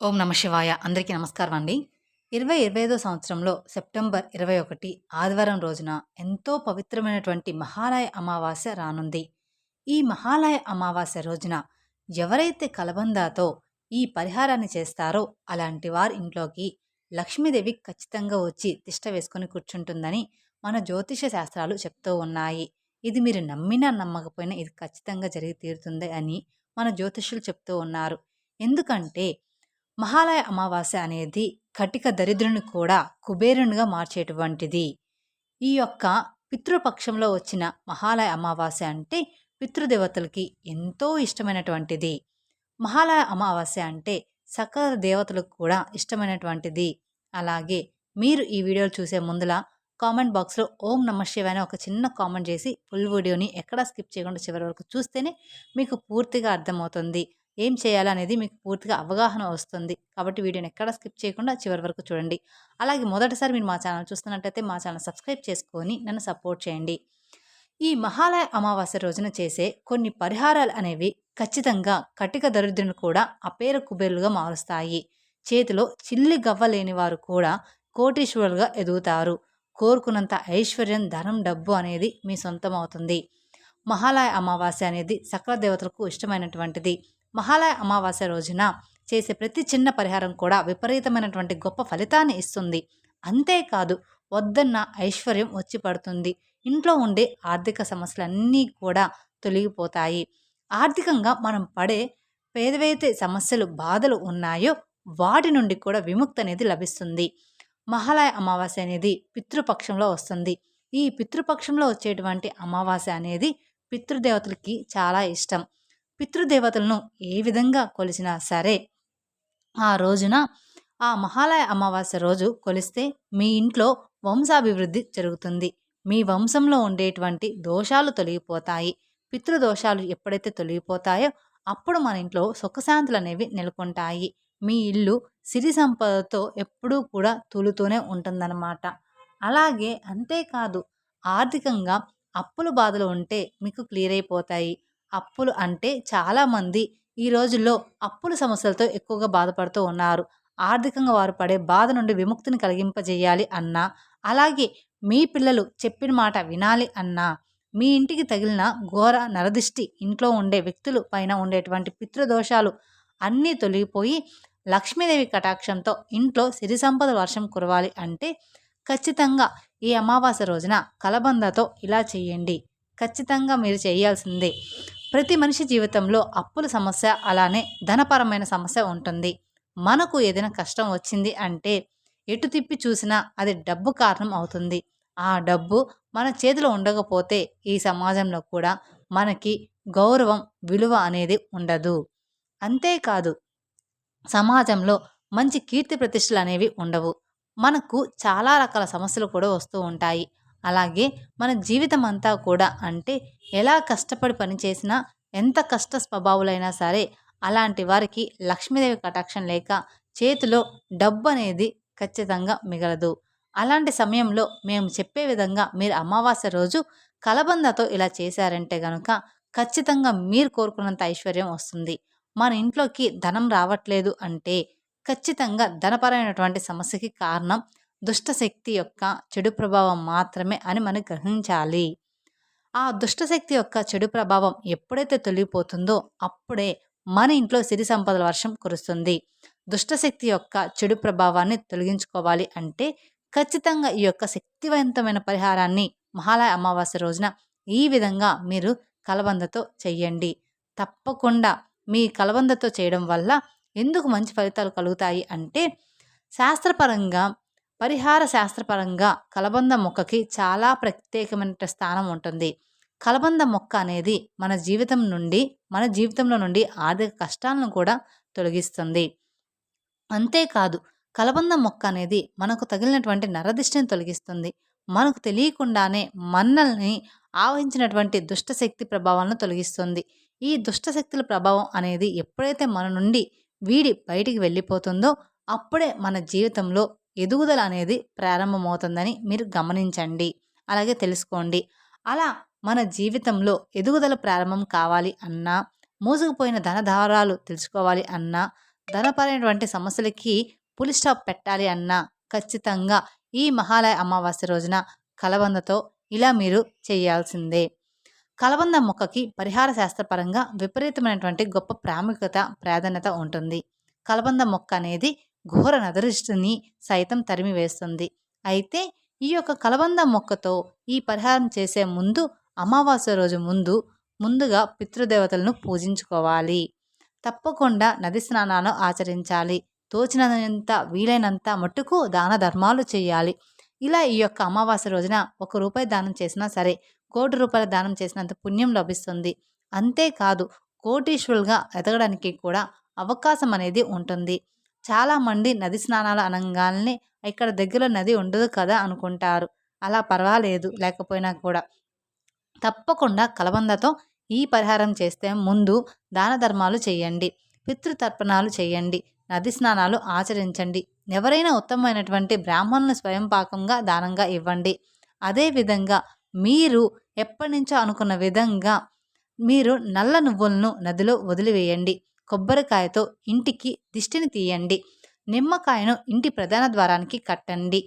ఓం నమ శివాయ. అందరికీ నమస్కారం అండి. ఇరవై ఇరవై ఐదో సంవత్సరంలో సెప్టెంబర్ ఇరవై ఒకటి ఆదివారం రోజున ఎంతో పవిత్రమైనటువంటి మహాలయ అమావాస్య రానుంది. ఈ మహాలయ అమావాస్య రోజున ఎవరైతే కలబందాతో ఈ పరిహారాన్ని చేస్తారో అలాంటి వారి ఇంట్లోకి లక్ష్మీదేవి ఖచ్చితంగా వచ్చి తిష్ట వేసుకొని కూర్చుంటుందని మన జ్యోతిష శాస్త్రాలు చెప్తూ ఉన్నాయి. ఇది మీరు నమ్మినా నమ్మకపోయినా ఇది ఖచ్చితంగా జరిగి తీరుతుంది అని మన జ్యోతిషులు చెప్తూ ఉన్నారు. ఎందుకంటే మహాలయ అమావాస్య అనేది కటిక దరిద్రుని కూడా కుబేరునిగా మార్చేటువంటిది. ఈ యొక్క పితృపక్షంలో వచ్చిన మహాలయ అమావాస్య అంటే పితృదేవతలకి ఎంతో ఇష్టమైనటువంటిది. మహాలయ అమావాస్య అంటే సకల దేవతలకు కూడా ఇష్టమైనటువంటిది. అలాగే మీరు ఈ వీడియోలు చూసే ముందుల కామెంట్ బాక్స్లో ఓం నమ అని ఒక చిన్న కామెంట్ చేసి ఫుల్ వీడియోని ఎక్కడా స్కిప్ చేయకుండా చివరి వరకు చూస్తేనే మీకు పూర్తిగా అర్థమవుతుంది. ఏం చేయాలనేది మీకు పూర్తిగా అవగాహన వస్తుంది. కాబట్టి వీడియోని ఎక్కడ స్కిప్ చేయకుండా చివరి వరకు చూడండి. అలాగే మొదటిసారి మీరు మా ఛానల్ చూస్తున్నట్టయితే మా ఛానల్ సబ్స్క్రైబ్ చేసుకొని నన్ను సపోర్ట్ చేయండి. ఈ మహాలయ అమావాస్య రోజున చేసే కొన్ని పరిహారాలు అనేవి ఖచ్చితంగా కటిక దరిద్రుని కూడా అపేర కుబేరులుగా మారుస్తాయి. చేతిలో చిల్లి గవ్వ లేని వారు కూడా కోటీశ్వరులుగా ఎదుగుతారు. కోరుకున్నంత ఐశ్వర్యం ధనం డబ్బు అనేది మీ సొంతమవుతుంది. మహాలయ అమావాస్య అనేది సకల దేవతలకు ఇష్టమైనటువంటిది. మహాలయ అమావాస్య రోజున చేసే ప్రతి చిన్న పరిహారం కూడా విపరీతమైనటువంటి గొప్ప ఫలితాన్ని ఇస్తుంది. అంతేకాదు వద్దన్న ఐశ్వర్యం వచ్చి పడుతుంది. ఇంట్లో ఉండే ఆర్థిక సమస్యలన్నీ కూడా తొలగిపోతాయి. ఆర్థికంగా మనం పడే పేదవైతే సమస్యలు బాధలు ఉన్నాయో వాటి నుండి కూడా విముక్తి అనేది లభిస్తుంది. మహాలయ అమావాస్య అనేది పితృపక్షంలో వస్తుంది. ఈ పితృపక్షంలో వచ్చేటువంటి అమావాస్య అనేది పితృదేవతలకి చాలా ఇష్టం. పితృదేవతలను ఏ విధంగా కొలిచినా సరే ఆ రోజున ఆ మహాలయ అమావాస్య రోజు కొలిస్తే మీ ఇంట్లో వంశాభివృద్ధి జరుగుతుంది. మీ వంశంలో ఉండేటువంటి దోషాలు తొలగిపోతాయి. పితృదోషాలు ఎప్పుడైతే తొలగిపోతాయో అప్పుడు మన ఇంట్లో సుఖశాంతులు అనేవి నెలకొంటాయి. మీ ఇల్లు సిరి సంపదతో ఎప్పుడూ కూడా తూలుతూనే ఉంటుందన్నమాట. అలాగే అంతేకాదు ఆర్థికంగా అప్పుల బాధలు ఉంటే మీకు క్లియర్ అయిపోతాయి. అప్పులు అంటే చాలామంది ఈ రోజుల్లో అప్పుల సమస్యలతో ఎక్కువగా బాధపడుతూ ఉన్నారు. ఆర్థికంగా వారు పడే బాధ నుండి విముక్తిని కలిగింపజేయాలి అన్నా అలాగే మీ పిల్లలు చెప్పిన మాట వినాలి అన్నా మీ ఇంటికి తగిలిన ఘోర నరదిష్టి ఇంట్లో ఉండే వ్యక్తులు పైన ఉండేటువంటి పితృదోషాలు అన్నీ తొలగిపోయి లక్ష్మీదేవి కటాక్షంతో ఇంట్లో సిరి సంపద వర్షం కురవాలి అంటే ఖచ్చితంగా ఈ అమావాస్య రోజున కలబందతో ఇలా చేయండి. ఖచ్చితంగా మీరు చేయాల్సిందే. ప్రతి మనిషి జీవితంలో అప్పుల సమస్య అలానే ధనపరమైన సమస్య ఉంటుంది. మనకు ఏదైనా కష్టం వచ్చింది అంటే ఎటు తిప్పి చూసినా అది డబ్బు కారణం అవుతుంది. ఆ డబ్బు మన చేతిలో ఉండకపోతే ఈ సమాజంలో కూడా మనకి గౌరవం విలువ అనేది ఉండదు. అంతేకాదు సమాజంలో మంచి కీర్తి ప్రతిష్టలు అనేవి ఉండవు. మనకు చాలా రకాల సమస్యలు కూడా వస్తూ ఉంటాయి. అలాగే మన జీవితం అంతా కూడా అంటే ఎలా కష్టపడి పనిచేసినా ఎంత కష్ట స్వభావులైనా సరే అలాంటి వారికి లక్ష్మీదేవి కటాక్షం లేక చేతిలో డబ్బు అనేది ఖచ్చితంగా మిగలదు. అలాంటి సమయంలో మేము చెప్పే విధంగా మీరు అమావాస్య రోజు కలబందతో ఇలా చేశారంటే గనుక ఖచ్చితంగా మీరు కోరుకున్నంత ఐశ్వర్యం వస్తుంది. మన ఇంట్లోకి ధనం రావట్లేదు అంటే ఖచ్చితంగా ధనపరమైనటువంటి సమస్యకి కారణం దుష్టశక్తి యొక్క చెడు ప్రభావం మాత్రమే అని మనం గ్రహించాలి. ఆ దుష్టశక్తి యొక్క చెడు ప్రభావం ఎప్పుడైతే తొలగిపోతుందో అప్పుడే మన ఇంట్లో సిరి సంపదల వర్షం కురుస్తుంది. దుష్టశక్తి యొక్క చెడు ప్రభావాన్ని తొలగించుకోవాలి అంటే ఖచ్చితంగా ఈ యొక్క శక్తివంతమైన పరిహారాన్ని మహాలయ అమావాస్య రోజున ఈ విధంగా మీరు కలబందతో చెయ్యండి తప్పకుండా మీ కలబందతో చేయడం వల్ల ఎందుకు మంచి ఫలితాలు కలుగుతాయి అంటే శాస్త్రపరంగా పరిహార శాస్త్రపరంగా కలబంద మొక్కకి చాలా ప్రత్యేకమైన స్థానం ఉంటుంది. కలబంద మొక్క అనేది మన జీవితం నుండి మన జీవితంలో నుండి ఆర్థిక కష్టాలను కూడా తొలగిస్తుంది. అంతేకాదు కలబంద మొక్క అనేది మనకు తగిలినటువంటి నరదిష్టిని తొలగిస్తుంది. మనకు తెలియకుండానే మనల్ని ఆవహించినటువంటి దుష్టశక్తి ప్రభావాలను తొలగిస్తుంది. ఈ దుష్టశక్తుల ప్రభావం అనేది ఎప్పుడైతే మన నుండి వీడి బయటికి వెళ్ళిపోతుందో అప్పుడే మన జీవితంలో ఎదుగుదల అనేది ప్రారంభమవుతుందని మీరు గమనించండి. అలాగే తెలుసుకోండి. అలా మన జీవితంలో ఎదుగుదల ప్రారంభం కావాలి అన్నా మూసుకుపోయిన ధనధారాలు తెలుసుకోవాలి అన్నా ధనపరమైనటువంటి సమస్యలకి పులి స్టాప్ పెట్టాలి అన్నా ఖచ్చితంగా ఈ మహాలయ అమావాస్య రోజున కలబందతో ఇలా మీరు చేయాల్సిందే. కలబంద మొక్కకి పరిహార శాస్త్రపరంగా విపరీతమైనటువంటి గొప్ప ప్రాముఖ్యత ప్రాధాన్యత ఉంటుంది. కలబంద మొక్క అనేది ఘోర నదరిష్టిని సైతం తరిమివేస్తుంది అయితే ఈ యొక్క కలబంద మొక్కతో ఈ పరిహారం చేసే ముందు అమావాస్య రోజు ముందు ముందుగా పితృదేవతలను పూజించుకోవాలి. తప్పకుండా నది స్నానాలు ఆచరించాలి. తోచినంత వీలైనంత మట్టుకు దాన ధర్మాలు చేయాలి. ఇలా ఈ యొక్క అమావాస్య రోజున ఒక రూపాయి దానం చేసినా సరే కోటి రూపాయల దానం చేసినంత పుణ్యం లభిస్తుంది. అంతేకాదు కోటీశ్వరులుగా ఎదగడానికి కూడా అవకాశం అనేది ఉంటుంది. చాలామంది నది స్నానాలు అనగానే ఇక్కడ దగ్గరలో నది ఉండదు కదా అనుకుంటారు. అలా పర్వాలేదు లేకపోయినా కూడా. తప్పకుండా కలబందతో ఈ పరిహారం చేస్తే ముందు దాన ధర్మాలు చేయండి పితృతర్పణాలు చేయండి నది స్నానాలు ఆచరించండి. ఎవరైనా ఉత్తమమైనటువంటి బ్రాహ్మణులను స్వయం పాకంగా దానంగా ఇవ్వండి. అదేవిధంగా మీరు ఎప్పటి నుంచో అనుకున్న విధంగా మీరు నల్ల నువ్వులను నదిలో వదిలివేయండి. కొబ్బరికాయతో ఇంటికి దిష్టిని తీయండి. నిమ్మకాయను ఇంటి ప్రధాన ద్వారానికి కట్టండి.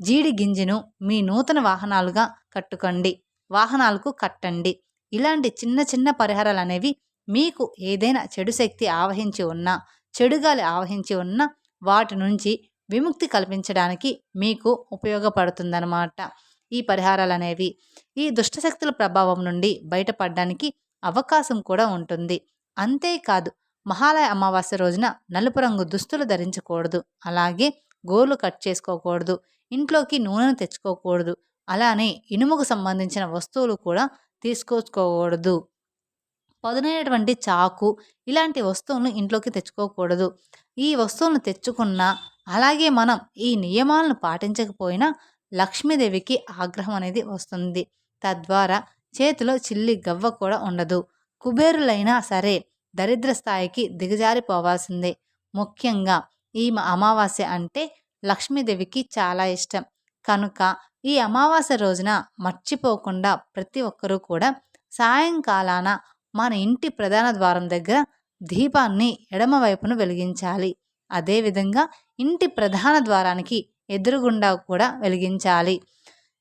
జీడి గింజను మీ నూతన వాహనాలుగా కట్టుకోండి. వాహనాలకు కట్టండి. ఇలాంటి చిన్న చిన్న పరిహారాలు అనేవి మీకు ఏదైనా చెడు శక్తి ఆవహించి ఉన్నా చెడుగాలి ఆవహించి ఉన్నా వాటి నుంచి విముక్తి కల్పించడానికి మీకు ఉపయోగపడుతుందన్నమాట. ఈ పరిహారాలు అనేవి ఈ దుష్టశక్తుల ప్రభావం నుండి బయటపడడానికి అవకాశం కూడా ఉంటుంది. అంతేకాదు మహాలయ అమావాస్య రోజున నలుపు రంగు దుస్తులు ధరించకూడదు. అలాగే గోర్లు కట్ చేసుకోకూడదు. ఇంట్లోకి నూనెను తెచ్చుకోకూడదు. అలానే ఇనుముకు సంబంధించిన వస్తువులు కూడా తీసుకోకూడదు. పదునైనటువంటి చాకు ఇలాంటి వస్తువులను ఇంట్లోకి తెచ్చుకోకూడదు. ఈ వస్తువులను తెచ్చుకున్న అలాగే మనం ఈ నియమాలను పాటించకపోయినా లక్ష్మీదేవికి ఆగ్రహం అనేది వస్తుంది. తద్వారా చేతిలో చిల్లి గవ్వ కూడా ఉండదు. కుబేరులైనా సరే దరిద్ర స్థాయికి దిగజారిపోవాల్సిందే. ముఖ్యంగా ఈ అమావాస్య అంటే లక్ష్మీదేవికి చాలా ఇష్టం. కనుక ఈ అమావాస్య రోజున మర్చిపోకుండా ప్రతి ఒక్కరూ కూడా సాయంకాలాన మన ఇంటి ప్రధాన ద్వారం దగ్గర దీపాన్ని ఎడమవైపును వెలిగించాలి. అదేవిధంగా ఇంటి ప్రధాన ద్వారానికి ఎదురుగుండా కూడా వెలిగించాలి.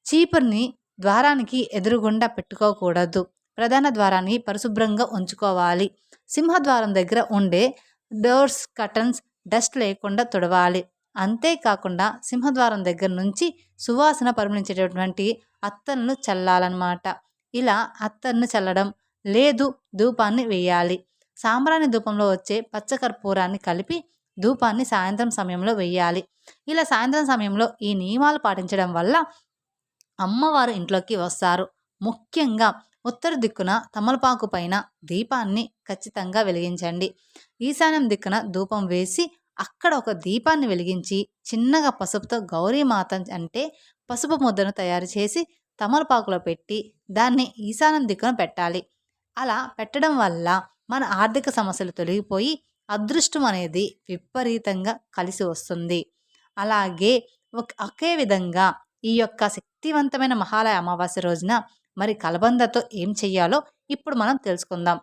చీపుర్ని ద్వారానికి ఎదురుగుండా పెట్టుకోకూడదు. ప్రధాన ద్వారాన్ని పరిశుభ్రంగా ఉంచుకోవాలి. సింహద్వారం దగ్గర ఉండే డోర్స్ కటన్స్ డస్ట్ లేకుండా తుడవాలి. అంతేకాకుండా సింహద్వారం దగ్గర నుంచి సువాసన పరిమళించేటటువంటి అత్తలను చల్లాలన్నమాట. ఇలా అత్తర్ను చల్లడం లేదు ధూపాన్ని వేయాలి. సాంబ్రాణి ధూపంలో వచ్చే పచ్చకర్పూరాన్ని కలిపి ధూపాన్ని సాయంత్రం సమయంలో వేయాలి. ఇలా సాయంత్రం సమయంలో ఈ నియమాలు పాటించడం వల్ల అమ్మవారు ఇంట్లోకి వస్తారు. ముఖ్యంగా ఉత్తర దిక్కున తమలపాకు పైన దీపాన్ని ఖచ్చితంగా వెలిగించండి. ఈశాన్యం దిక్కున ధూపం వేసి అక్కడ ఒక దీపాన్ని వెలిగించి చిన్నగా పసుపుతో గౌరీమాత అంటే పసుపు ముద్దను తయారు చేసి తమలపాకులో పెట్టి దాన్ని ఈశాన్యం దిక్కున పెట్టాలి. అలా పెట్టడం వల్ల మన ఆర్థిక సమస్యలు తొలగిపోయి అదృష్టం అనేది విపరీతంగా కలిసి వస్తుంది. అలాగే ఒకే విధంగా ఈ యొక్క శక్తివంతమైన మహాలయ అమావాస్య రోజున మరి కలబందతో ఏం చెయ్యాలో ఇప్పుడు మనం తెలుసుకుందాం.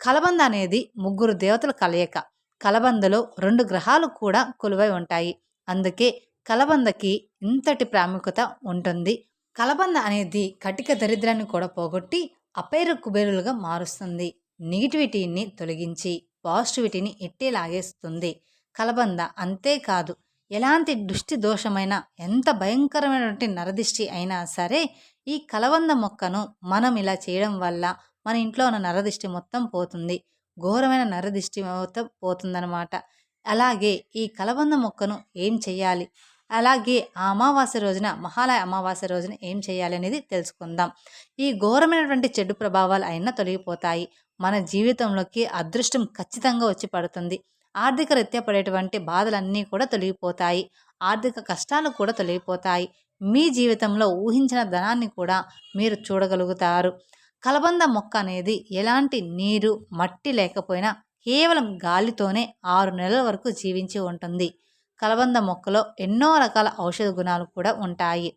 కలబంద అనేది ముగ్గురు దేవతల కలయిక. కలబందలో రెండు గ్రహాలు కూడా కొలువై ఉంటాయి. అందుకే కలబందకి ఇంతటి ప్రాముఖ్యత ఉంటుంది. కలబంద అనేది కటిక దరిద్రాన్ని కూడా పోగొట్టి అపైర కుబేరులుగా మారుస్తుంది. నెగిటివిటీని తొలగించి పాజిటివిటీని ఎట్టే లాగేస్తుంది. కలబంద అంతేకాదు ఎలాంటి దృష్టి దోషమైన ఎంత భయంకరమైనటువంటి నరదిష్టి అయినా సరే ఈ కలబంద మొక్కను మనం ఇలా చేయడం వల్ల మన ఇంట్లో ఉన్న నరదిష్టి మొత్తం పోతుంది. ఘోరమైన నరదిష్టి మొత్తం పోతుందన్నమాట. అలాగే ఈ కలబంద మొక్కను ఏం చేయాలి అలాగే ఆ అమావాస్య రోజున మహాలయ అమావాస్య రోజున ఏం చేయాలి అనేది తెలుసుకుందాం. ఈ ఘోరమైనటువంటి చెడు ప్రభావాలు అయినా తొలగిపోతాయి. మన జీవితంలోకి అదృష్టం ఖచ్చితంగా వచ్చి పడుతుంది. ఆర్థిక రీత్యా పడేటువంటి బాధలన్నీ కూడా తొలగిపోతాయి. ఆర్థిక కష్టాలు కూడా తొలగిపోతాయి. మీ జీవితంలో ఊహించిన ధనాన్ని కూడా మీరు చూడగలుగుతారు. కలబంద మొక్క అనేది ఎలాంటి నీరు మట్టి లేకపోయినా కేవలం గాలితోనే ఆరు నెలల వరకు జీవించి ఉంటుంది. కలబంద మొక్కలో ఎన్నో రకాల ఔషధ గుణాలు కూడా ఉంటాయి.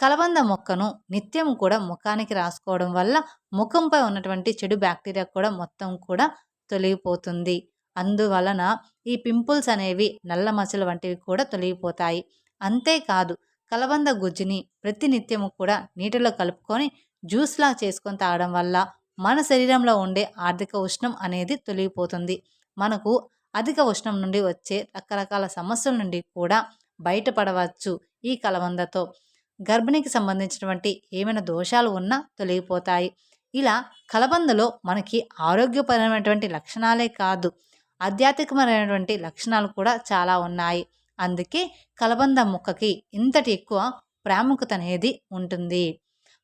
కలబంద మొక్కను నిత్యం కూడా ముఖానికి రాసుకోవడం వల్ల ముఖంపై ఉన్నటువంటి చెడు బ్యాక్టీరియా కూడా మొత్తం కూడా తొలగిపోతుంది. అందువలన ఈ పింపుల్స్ అనేవి నల్ల మచ్చలు వంటివి కూడా తొలగిపోతాయి. అంతేకాదు కలబంద గుజ్జుని ప్రతినిత్యము కూడా నీటిలో కలుపుకొని జ్యూస్లా చేసుకొని తాగడం వల్ల మన శరీరంలో ఉండే ఆర్థిక ఉష్ణం అనేది తొలగిపోతుంది. మనకు అధిక ఉష్ణం నుండి వచ్చే రకరకాల సమస్యల నుండి కూడా బయటపడవచ్చు ఈ కలబందతో. గర్భిణికి సంబంధించినటువంటి ఏమైనా దోషాలు ఉన్నా తొలగిపోతాయి. ఇలా కలబందలో మనకి ఆరోగ్యపరమైనటువంటి లక్షణాలే కాదు. ఆధ్యాత్మికమైనటువంటి లక్షణాలు కూడా చాలా ఉన్నాయి. అందుకే కలబంద మొక్కకి ఇంతటి ఎక్కువ ప్రాముఖ్యత అనేది ఉంటుంది.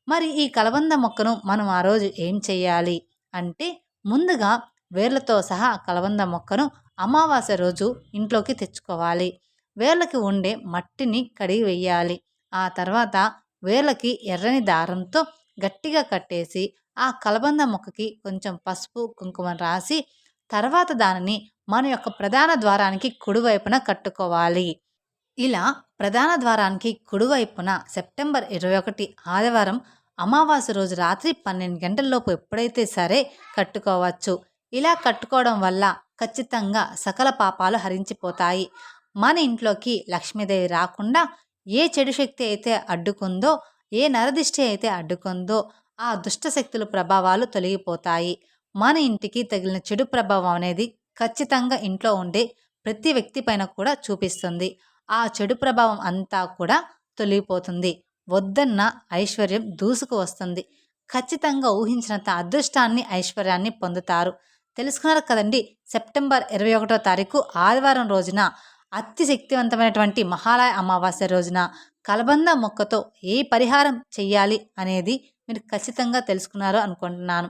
మరి ఈ కలబంద మొక్కను మనం ఆ రోజు ఏం చేయాలి? అంటే ముందుగా వేర్లతో సహా కలబంద మొక్కను అమావాస్య రోజు ఇంట్లోకి తెచ్చుకోవాలి. వేర్లకి ఉండే మట్టిని కడిగి వేయాలి. ఆ తర్వాత వేర్లకి ఎర్రని దారంతో గట్టిగా కట్టేసి ఆ కలబంద మొక్కకి కొంచెం పసుపు కుంకుమ రాసి తర్వాత దానిని మన యొక్క ప్రధాన ద్వారానికి కుడివైపున కట్టుకోవాలి. ఇలా ప్రధాన ద్వారానికి కుడివైపున సెప్టెంబర్ ఇరవై ఒకటి ఆదివారం అమావాస్య రోజు రాత్రి పన్నెండు గంటలలోపు ఎప్పుడైతే సరే కట్టుకోవచ్చు. ఇలా కట్టుకోవడం వల్ల ఖచ్చితంగా సకల పాపాలు హరించిపోతాయి. మన ఇంట్లోకి లక్ష్మీదేవి రాకుండా ఏ చెడు శక్తి అయితే అడ్డుకుందో ఏ నరదిష్టి అయితే అడ్డుకుందో ఆ దుష్టశక్తుల ప్రభావాలు తొలగిపోతాయి. మన ఇంటికి తగిలిన చెడు ప్రభావం అనేది ఖచ్చితంగా ఇంట్లో ఉండే ప్రతి వ్యక్తి పైన కూడా చూపిస్తుంది. ఆ చెడు ప్రభావం అంతా కూడా తొలగిపోతుంది. వద్దన్న ఐశ్వర్యం దూసుకు వస్తుంది. ఖచ్చితంగా ఊహించినంత అదృష్టాన్ని ఐశ్వర్యాన్ని పొందుతారు. తెలుసుకున్నారు కదండి సెప్టెంబర్ ఇరవై ఒకటో తారీఖు ఆదివారం రోజున అతి శక్తివంతమైనటువంటి మహాలయ అమావాస్య రోజున కలబంద మొక్కతో ఏ పరిహారం చెయ్యాలి అనేది మీరు ఖచ్చితంగా తెలుసుకున్నారు అనుకుంటున్నాను.